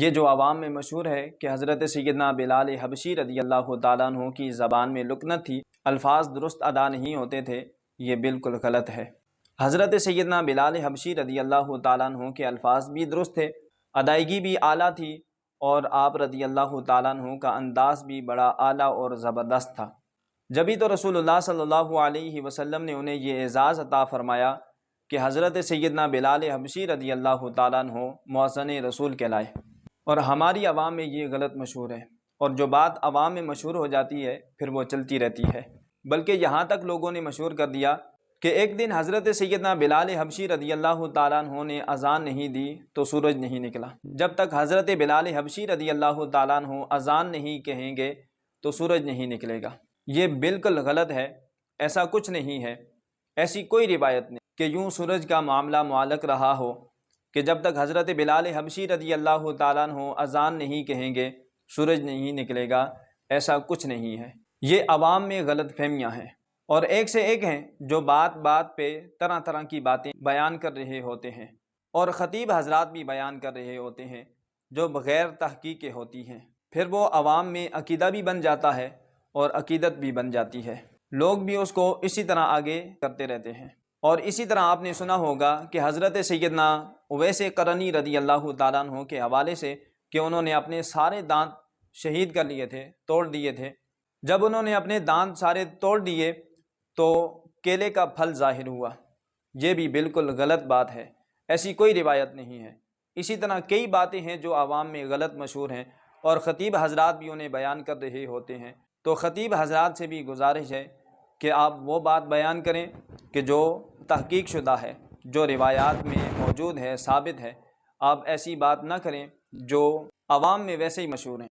یہ جو عوام میں مشہور ہے کہ حضرت سیدنا بلال حبشی رضی اللہ تعالیٰ عنہ کی زبان میں لکنت تھی، الفاظ درست ادا نہیں ہوتے تھے، یہ بالکل غلط ہے۔ حضرت سیدنا بلال حبشی رضی اللہ تعالیٰ عنہ کے الفاظ بھی درست تھے، ادائیگی بھی اعلیٰ تھی، اور آپ رضی اللہ تعالیٰ عنہ کا انداز بھی بڑا اعلیٰ اور زبردست تھا۔ جبھی تو رسول اللہ صلی اللہ علیہ وسلم نے انہیں یہ اعزاز عطا فرمایا کہ حضرت سیدنا بلال حبشی رضی اللہ تعالیٰ عنہ محسن رسول کہلائے۔ اور ہماری عوام میں یہ غلط مشہور ہے اور جو بات عوام میں مشہور ہو جاتی ہے، پھر وہ چلتی رہتی ہے۔ بلکہ یہاں تک لوگوں نے مشہور کر دیا کہ ایک دن حضرت سیدنا بلال حبشی رضی اللہ تعالیٰ عنہ نے اذان نہیں دی تو سورج نہیں نکلا۔ جب تک حضرت بلال حبشی رضی اللہ تعالیٰ عنہ اذان نہیں کہیں گے تو سورج نہیں نکلے گا۔ یہ بالکل غلط ہے، ایسا کچھ نہیں ہے، ایسی کوئی روایت نہیں کہ یوں سورج کا معاملہ معلق رہا ہو۔ کہ جب تک حضرت بلال حبشی رضی اللہ تعالیٰ عنہ اذان نہیں کہیں گے، سورج نہیں نکلے گا، ایسا کچھ نہیں ہے۔ یہ عوام میں غلط فہمیاں ہیں۔ اور ایک سے ایک ہیں جو بات بات پہ طرح طرح کی باتیں بیان کر رہے ہوتے ہیں۔ اور خطیب حضرات بھی بیان کر رہے ہوتے ہیں جو بغیر تحقیق کے ہوتی ہیں۔ پھر وہ عوام میں عقیدہ بھی بن جاتا ہے اور عقیدت بھی بن جاتی ہے۔ لوگ بھی اس کو اسی طرح آگے کرتے رہتے ہیں۔ اور اسی طرح آپ نے سنا ہوگا کہ حضرت سیدنا اویس کرنی رضی اللہ تعالیٰ عنہ کے حوالے سے کہ انہوں نے اپنے سارے دانت شہید کر لیے تھے، توڑ دیے تھے۔ جب انہوں نے اپنے دانت سارے توڑ دیے تو کیلے کا پھل ظاہر ہوا۔ یہ بھی بالکل غلط بات ہے، ایسی کوئی روایت نہیں ہے۔ اسی طرح کئی باتیں ہیں جو عوام میں غلط مشہور ہیں اور خطیب حضرات بھی انہیں بیان کر رہے ہوتے ہیں۔ تو خطیب حضرات سے بھی گزارش ہے کہ آپ وہ بات بیان کریں کہ جو تحقیق شدہ ہے، جو روایات میں موجود ہے، ثابت ہے، آپ ایسی بات نہ کریں جو عوام میں ویسے ہی مشہور ہیں۔